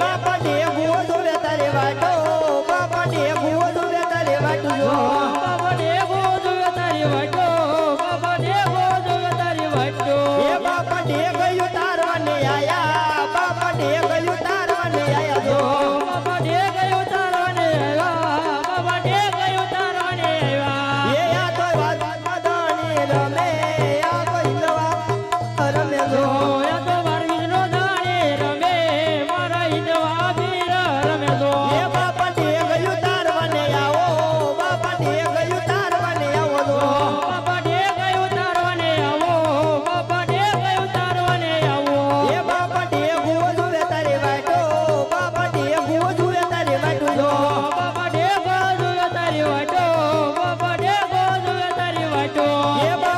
બાપા જોવે તારે વાટો બાપા ડે Yeah. તારી